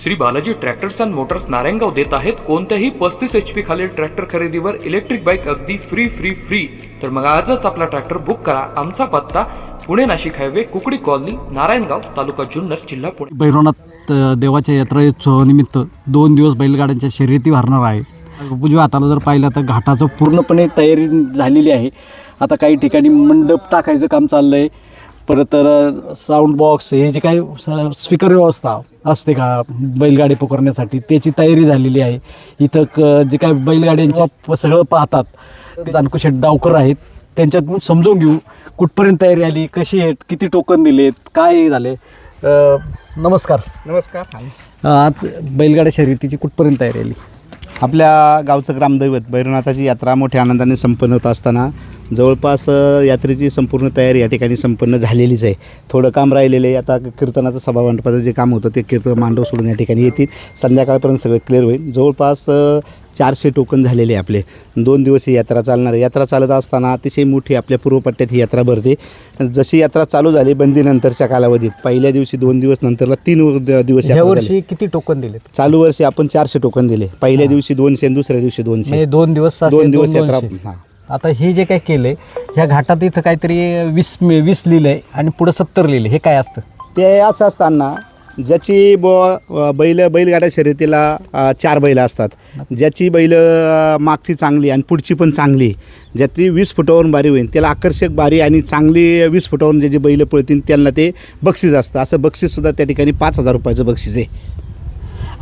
Shri Balaji tractors and motors Narayangaon देत आहेत. कोणत्याही पस्तीस एच पी खालील ट्रॅक्टर खरेदीवर इलेक्ट्रिक बाईक अगदी फ्री फ्री फ्री तर मग आजच आपला ट्रॅक्टर बुक करा. आमचा पत्ता पुणे नाशिक हायवे कुकडी कॉलनी नारायणगाव तालुका जुन्नर जिल्हा पुणे. भैरवनाथ देवाच्या यात्रेनिमित्त दोन दिवस बैलगाड्यांच्या शर्यती भरणार आहे. उजव्या हाताला जर पाहिलं तर घाटाचं पूर्णपणे तयारी झालेली आहे. आता काही ठिकाणी मंडप टाकायचं काम चाललं आहे परत साऊंड बॉक्स हे जे काही स्पीकर व्यवस्था असते का बैलगाडी पकडण्यासाठी त्याची तयारी झालेली आहे. इथं क जे काही बैलगाड्यांच्या प- सगळं पाहतात ते अंकुशेट डावकर आहेत. त्यांच्याकडून समजून घेऊ कुठपर्यंत तयारी आली कशी आहेत किती टोकन दिलेत काय झाले. नमस्कार. नमस्कार. आज बैलगाड्या शर्यतीची कुठपर्यंत तयारी आली? आपल्या गावचं ग्रामदैवत भैरवनाथाची यात्रा मोठ्या आनंदाने संपन्न होत असताना जवळपास यात्रेची संपूर्ण तयारी या ठिकाणी संपन्न झालेलीच आहे. थोडं काम राहिलेलं आहे. आता कीर्तनाचं सभा मंडपाचं जे काम होतं ते कीर्तन मांडव सोडून या ठिकाणी येतील. संध्याकाळपर्यंत सगळं क्लिअर होईल. जवळपास चारशे टोकन झालेले आपले. दोन दिवस ही यात्रा चालणार यात्रा चालत असताना अतिशय मोठी आपल्या पूर्वपट्ट्यात ही यात्रा भरते. जशी यात्रा चालू झाली बंदीनंतरच्या कालावधीत पहिल्या दिवशी दोन दिवस नंतरला तीन दिवस झाली. वर्षी किती टोकन दिलेत? चालू वर्षी आपण चारशे टोकन दिले. पहिल्या दिवशी दोनशे आणि दुसऱ्या दिवशी दोनशे. म्हणजे दोन दिवस दोन दिवस. यात्रा. आता हे जे काय केलंय ह्या घाटात इथं काहीतरी वीस वीस लिहिलंय आणि पुढे सत्तर लिहिले हे काय असतं? ते असं असताना ज्याची ब बैल बैलगाड्या शर्यतीला चार बैल असतात. ज्याची बैल मागची चांगली आणि पुढची पण चांगली ज्याची वीस फुटावरून बारी होईल त्याला आकर्षक बारी आणि चांगली वीस फुटावरून जे जे बैल पळतील त्यांना ते बक्षीस असतं. असं बक्षीससुद्धा त्या ठिकाणी पाच हजार रुपयाचं बक्षीस आहे.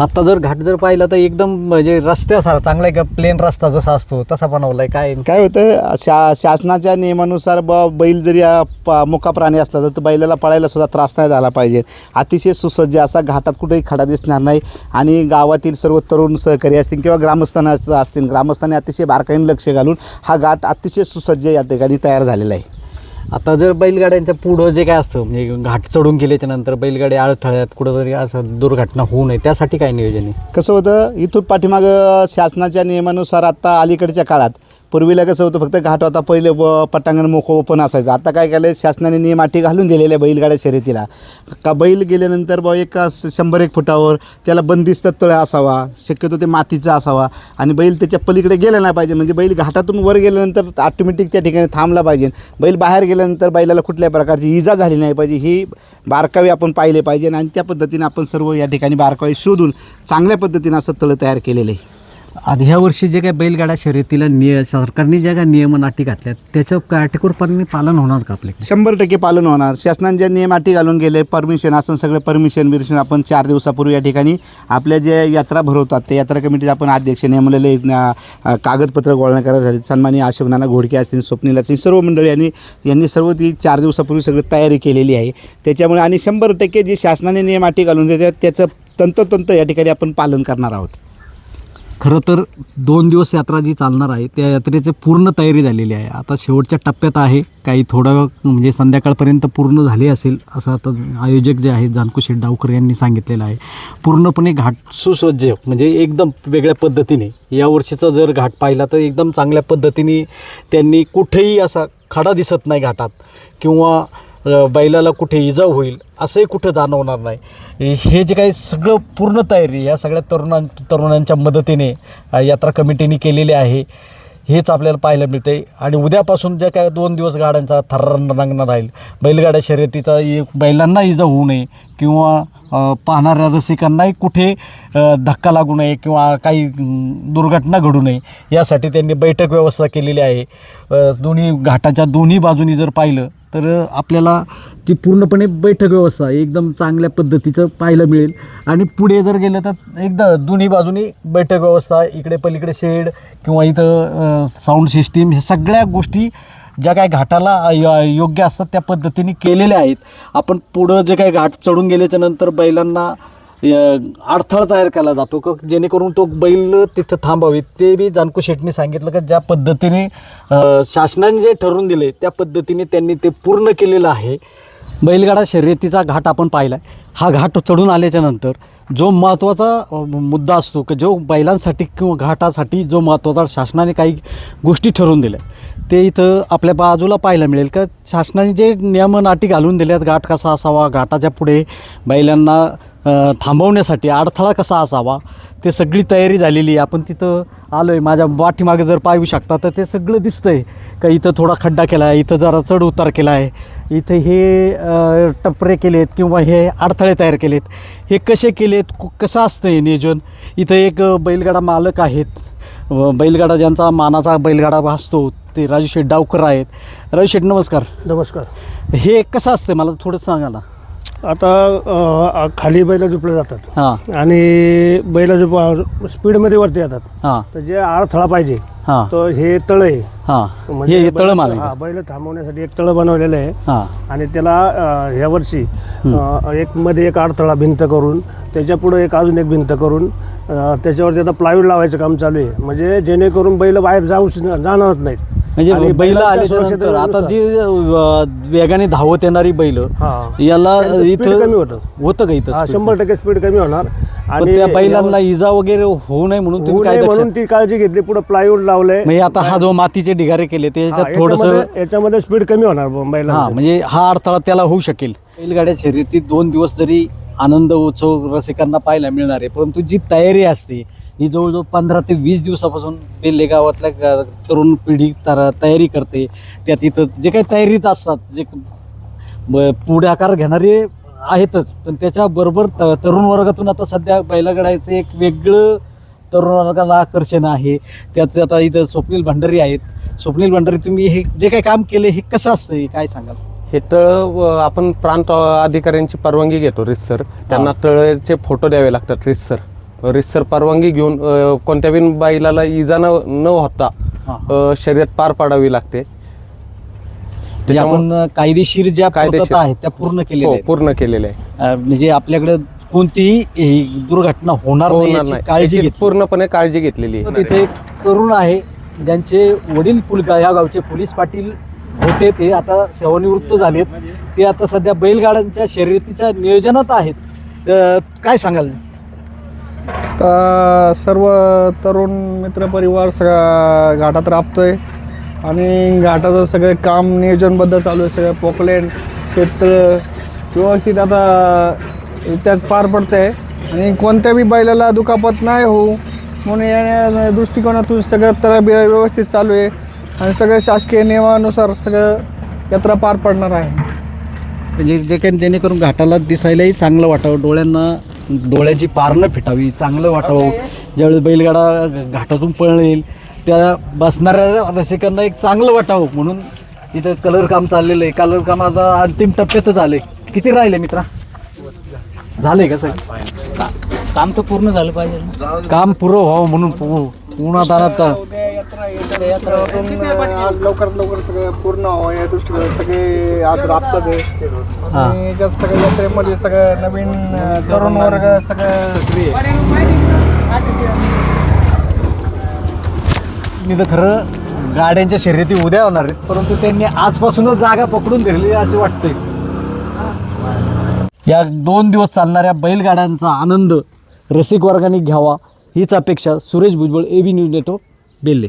आत्ता जर घाट जर पाहिला तर एकदम म्हणजे रस्त्यासारखा चांगला आहे का प्लेन रस्ता जसा असतो तसा बनवलाय. काय? काय होतं शा शासनाच्या नियमानुसार ब बैल जरी प मुका प्राणी असला तर बैलाला पळायला सुद्धा त्रास नाही झाला पाहिजे. अतिशय सुसज्ज असा घाटात कुठेही खडा दिसणार नाही आणि गावातील सर्व तरुण सहकारी असतील किंवा ग्रामस्थांना असतील. ग्रामस्थांनी अतिशय बारकाईने लक्ष घालून हा घाट अतिशय सुसज्ज या ठिकाणी तयार झालेला आहे. आता जर बैलगाड्यांच्या पुढं जे काय असतं म्हणजे घाट चढून गेल्याच्यानंतर बैलगाडी अडथळ्यात कुठंतरी असं दुर्घटना होऊ नये त्यासाठी काय नियोजन आहे? कसं होतं इथून पाठीमागं शासनाच्या नियमानुसार आता अलीकडच्या काळात पूर्वीला कसं होतं फक्त घाट होता पहिले व पटांगण मोकळं ओपन असायचं. आता काय केलं शासनाने नियम अटी घालून दिलेल्या आहे बैलगाड्या शर्यतीला. का बैल गेल्यानंतर बुवा एक शंभर एक फुटावर त्याला बंदिस्त तळ असावा शक्यतो ते मातीचा असावा आणि बैल त्याच्या पलीकडे गेला नाही पाहिजे. म्हणजे बैल घाटातून वर गेल्यानंतर ऑटोमॅटिक त्या ठिकाणी थांबला पाहिजे. बैल बाहेर गेल्यानंतर बैलाला कुठल्या प्रकारची इजा झाली नाही पाहिजे ही बारकावे आपण पाहिले पाहिजे आणि त्या पद्धतीने आपण सर्व या ठिकाणी बारकावे शोधून चांगल्या पद्धतीने असं तळ तयार केलेलं आहे. आधी ह्या वर्षी जे काही बैलगाड्या शर्यतीला निय सरकारने ज्या काय नियमन अटी घातल्यात त्याचं काटेकोरपणे पालन होणार का आपले शंभर टक्के पालन होणार. शासनाने ज्या नियम अटी घालून गेले परमिशन असं सगळं परमिशन बिरमिशन आपण चार दिवसापूर्वी या ठिकाणी आपल्या जे यात्रा भरवतात त्या यात्रा कमिटीचे आपण अध्यक्ष नेमलेले कागदपत्र गोळा करायसाठी सन्माननीय अशोक नाना घोडके असतील स्वप्नील असतील सर्व मंडळी यांनी यांनी सर्व ती चार दिवसापूर्वी सगळी तयारी केलेली आहे. त्याच्यामुळे आणि शंभर टक्के जे शासनाने नियम अटी घालून देतात त्याचं तंतोतंत या ठिकाणी आपण पालन करणार आहोत. खरं तर दोन दिवस यात्रा जी चालणार आहे त्या यात्रेची पूर्ण तयारी झालेली आहे. आता शेवटच्या टप्प्यात आहे. काही थोडं म्हणजे संध्याकाळपर्यंत पूर्ण झाली असेल असं आता आयोजक जे आहेत जानकू शेठ डावकर यांनी सांगितलेलं आहे. पूर्णपणे घाट सुसज्ज म्हणजे एकदम वेगळ्या पद्धतीने. या वर्षीचा जर घाट पाहिला तर एकदम चांगल्या पद्धतीने त्यांनी कुठेही असा खडा दिसत नाही घाटात. किंवा बैलाला कुठे इजा होईल असंही कुठं जाणवणार नाही. हे जे काही सगळं पूर्ण तयारी या सगळ्या तरुणां तरुणांच्या मदतीने यात्रा कमिटीने केलेली आहे हेच आपल्याला पाहायला मिळते आणि उद्यापासून ज्या काय दोन दिवस गाड्यांचा थर्रांना रंगणार राहील बैलगाड्या शर्यतीचा एक बैलांना इजा होऊ नये किंवा पाहणाऱ्या रसिकांनाही कुठे धक्का लागू नये किंवा काही दुर्घटना घडू नये यासाठी त्यांनी बैठक व्यवस्था केलेली आहे. दोन्ही घाटाच्या दोन्ही बाजूनी जर पाहिलं तर आपल्याला ती पूर्णपणे बैठक व्यवस्था एकदम चांगल्या पद्धतीचं पाहायला मिळेल. आणि पुढे जर गेलं तर एकदा दोन्ही बाजूनी बैठक व्यवस्था इकडे पलीकडे शेड किंवा इथं साऊंड सिस्टीम हे सगळ्या गोष्टी ज्या काय घाटाला य- योग्य असतात त्या पद्धतीने केलेल्या आहेत. आपण पुढं जे काही घाट चढून गेल्याच्यानंतर बैलांना अडथळा तयार केला जातो क? जेणेकरून तो बैल तिथं थांबावे. ते बी जानकू शेटने सांगितलं का ज्या पद्धतीने शासनाने जे ठरवून दिले त्या पद्धतीने त्यांनी ते पूर्ण केलेलं आहे. बैलगाडा शर्यतीचा घाट आपण पाहिला हा घाट चढून आल्याच्यानंतर जो महत्त्वाचा मुद्दा असतो की जो बैलांसाठी किंवा घाटासाठी जो महत्त्वाचा शासनाने काही गोष्टी ठरवून दिल्या. ते इथं आपल्या बाजूला पाहायला मिळेल का? शासनाने जे नियमन अटी घालून दिल्यात घाट कसा असावा? घाटाच्या पुढे बैलांना थांबवण्यासाठी अडथळा कसा असावा ते सगळी तयारी झालेली आहे. आपण तिथं आलो आहे माझ्या पाठीमागे जर पाहू शकता तर ते सगळं दिसतं आहे का इथं थोडा खड्डा केला आहे इथं जरा चढ उतार केला आहे इथं हे टपरे केलेत किंवा हे अडथळे तयार केलेत. हे कसे केलेत कसं असतं हे नियोजन? इथं एक बैलगाडा मालक आहेत. बैलगाडा ज्यांचा मानाचा बैलगाडा भासतो ते राजू शेठ डावकर आहेत. राजू शेठ नमस्कार. नमस्कार. हे कसं असतं मला थोडं सांगा ना? आता अ, खाली बैल झोपले जातात. हां. आणि बैल झोप स्पीडमध्ये वरती येतात. हां. तर जे अडथळा पाहिजे हां. तर हे तळ. आहे हां म्हणजे हे हे बैल- तळं हा मारायचं बैल थांबवण्यासाठी एक तळ बनवलेलं आहे. हां. आणि त्याला अ, ह्या वर्षी अ, एक मध्ये एक अडथळा भिंत करून त्याच्या पुढे एक अजून एक भिंत करून अ, त्याच्यावरती आता प्लायवूड लावायचं काम चालू आहे. म्हणजे जेणेकरून बैल बाहेर जाऊ जाणारच नाहीत. म्हणजे आणि बैल बैलांच्या आल्याच्यानंतर आता सुरक्षिततेनुसार- जी अ, वेगाने धावत येणारी बैल हा. याला त्यांचं speed इथं कमी होतं. होतं का इथं हा speed? शंभर टक्के स्पीड कमी होणार. पण त्या बैलांना इजा वगैरे होऊ नये म्हणून होऊ तुम्ही काय नये दक्षता- म्हणून ती काळजी घेतली. पुढे प्लायवूड लावलंय. म्हणजे आता हा जो मातीचे ढिगारे केले हा, त्याच्यात थोडस याच्यामध्ये- याच्यामध्ये स्पीड कमी होणार हा बैलांची. म्हणजे हा अडथळा त्याला होऊ शकेल. बैलगाड्या शर्यतीत दोन दिवस जरी आनंद उत्सव रसिकांना पाहायला मिळणार आहे परंतु जी तयारी असते ही जवळजवळ पंधरा ते वीस दिवसापासून बेल्ले गावातल्या तरुण पिढी तर तयारी करते. त्यात इथं जे काही तयारीत असतात जे पुढाकार घेणारे आहेतच. पण त्याच्याबरोबर त तरुण वर्गातून आता सध्या बैलगाड्याचं एक वेगळं तरुण वर्गाला आकर्षण आहे. त्यात आता इथं स्वप्नील भंडारी आहेत. स्वप्नील भंडारी तुम्ही हे जे काही काम केले हे कसं असतं? हे काय सांगाल? हे तळ आपण प्रांत अधिकाऱ्यांची परवानगी घेतो रितसर. त्यांना तळचे फोटो द्यावे लागतात रितसर. रितसर परवानगी घेऊन कोणत्या बिन बैलाला इजा न न होता शर्यत पार पाडावी लागते. म्हणजे त्याच्यामुळे- आपण कायदेशीर ज्या कायदेशीर. आहेत त्या पूर्ण केलेल्या हो आहेत. पूर्ण केलेले आहे म्हणजे आपल्याकडे कोणतीही ही दुर्घटना होणार नाही होणार याची नाही. काळजी याची घेतली. पूर्णपणे काळजी घेतलेली आहे. तिथे एक तरुण आहे ज्यांचे वडील पुलगा या गावचे पोलीस पाटील होते ते आता सेवानिवृत्त झालेत. ते आता सध्या बैलगाड्यांच्या शर्यतीच्या नियोजनात आहेत. अं, काय सांगाल? तर सर्व तरुण मित्रपरिवार सगळा घाटात राबतो आहे आणि घाटाचं सगळे काम नियोजनबद्ध चालू आहे सगळं पोकलेन क्षेत्र व्यवस्थित आता त्याच पार पडतं आहे आणि कोणत्याही बैलाला दुखापत नाही होऊ म्हणून या दृष्टिकोनातून सगळं तर व्यवस्थित चालू आहे. आणि सगळं शासकीय नियमानुसार सगळं यात्रा पार पडणार आहे. म्हणजे जे काही जेणेकरून घाटाला दिसायलाही चांगलं वाटावं डोळ्यांना डोळ्याची पारणं फिटावी चांगलं वाटावं. ज्यावेळेस बैलगाडा घाटातून पळेल त्या बसणाऱ्या रसिकांना एक चांगलं वाटावं. म्हणून इथं कलर काम चाललेलं आहे. कलर काम आता अंतिम टप्प्यातच आले. किती राहिले मित्रा? झाले का सगळं काम तर पूर्ण झालं पाहिजे काम पुरं व्हावं म्हणून पु- उन्हात आणत आज लवकरात लवकर सगळं पूर्ण व्हावं या दृष्टीने सगळे आज राबतात आहे हा. आणि याच्यात सगळ्या यात्रेमध्ये सगळं नवीन तरुण वर्ग सगळं मी तर खरं गाड्यांच्या शर्यती उद्या होणार आहेत परंतु त्यांनी आजपासूनच जागा पकडून धरली असं वाटतंय या दोन दिवस चालणाऱ्या बैलगाड्यांचा आनंद रसिक वर्गाने घ्यावा हीच अपेक्षा Suresh Bhujbal A B news network Delhi.